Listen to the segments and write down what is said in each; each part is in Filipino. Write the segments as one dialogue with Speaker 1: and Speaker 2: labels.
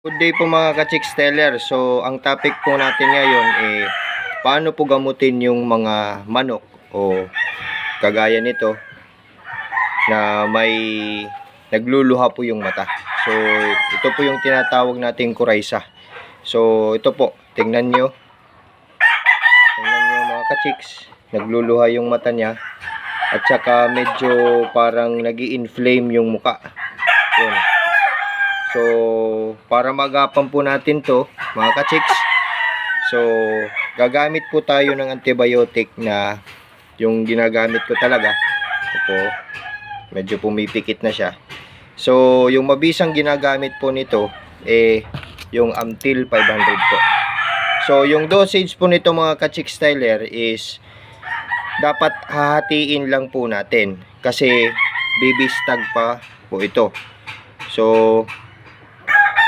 Speaker 1: Good day po mga ka-chicks teller. So, ang topic po natin ngayon eh paano po gamutin yung mga manok o kagaya nito na may nagluluha po yung mata. So, ito po yung tinatawag nating kuraysa. So, ito po, tingnan nyo. Tingnan nyo mga ka-chicks. Nagluluha yung mata niya. At saka medyo parang nag inflame yung muka. Yun. So, para magapan po natin to, mga ka-chicks. So, gagamit po tayo ng antibiotic na yung ginagamit ko talaga. Ito medyo pumipikit na siya. So, yung mabisang ginagamit po nito, eh, yung Amtil 500 po. So, yung dosage po nito mga ka-chicks styler is dapat hahatiin lang po natin kasi baby stag pa po ito. So,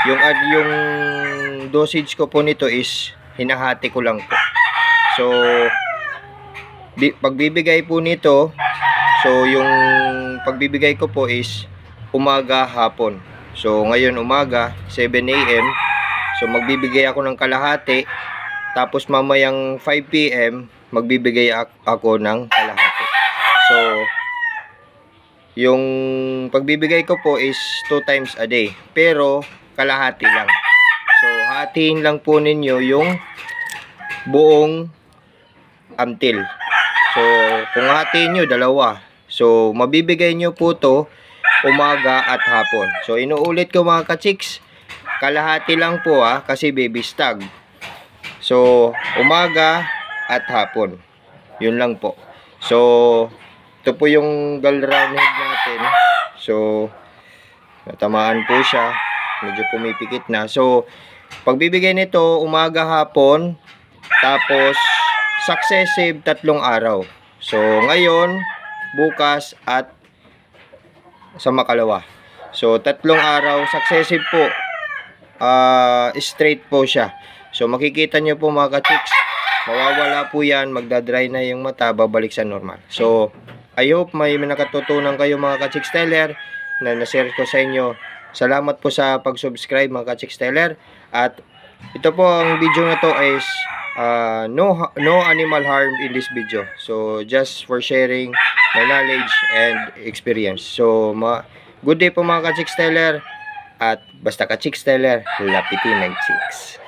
Speaker 1: yung yung dosage ko po nito is hinahati ko lang po. So bi, pagbibigay po nito, so yung pagbibigay ko po is umaga hapon. So ngayon umaga 7 AM. So magbibigay ako ng kalahati tapos mamayang 5 PM magbibigay ak- ako ng kalahati. So yung pagbibigay ko po is 2 times a day. Pero kalahati lang. So, hatiin lang po ninyo yung buong amtil. So, kung hatiin nyo, dalawa. So, mabibigay nyo po to umaga at hapon. So, inuulit ko mga ka-chicks. Kalahati lang po ah, kasi baby stag. So, umaga at hapon. Yun lang po. So, ito po yung galround head natin. So, natamaan po siya medyo pumipikit na. So, pagbibigay nito, umaga hapon, tapos successive tatlong araw. So, ngayon, bukas, at sa makalawa. So, tatlong araw, successive po, ah straight po siya. So, makikita nyo po mga ka-chicks, mawawala po yan, magdadry na yung mata, babalik sa normal. So, I hope may nakatutunan kayo mga ka-chicks teller na na-share ko sa inyo Salamat po sa pag-subscribe mga ka-chicks teller. At ito po ang video na to is uh, no no animal harm in this video. So just for sharing my knowledge and experience. So ma good day po mga ka-chicks teller. At basta ka-chicks teller, lapiti 96.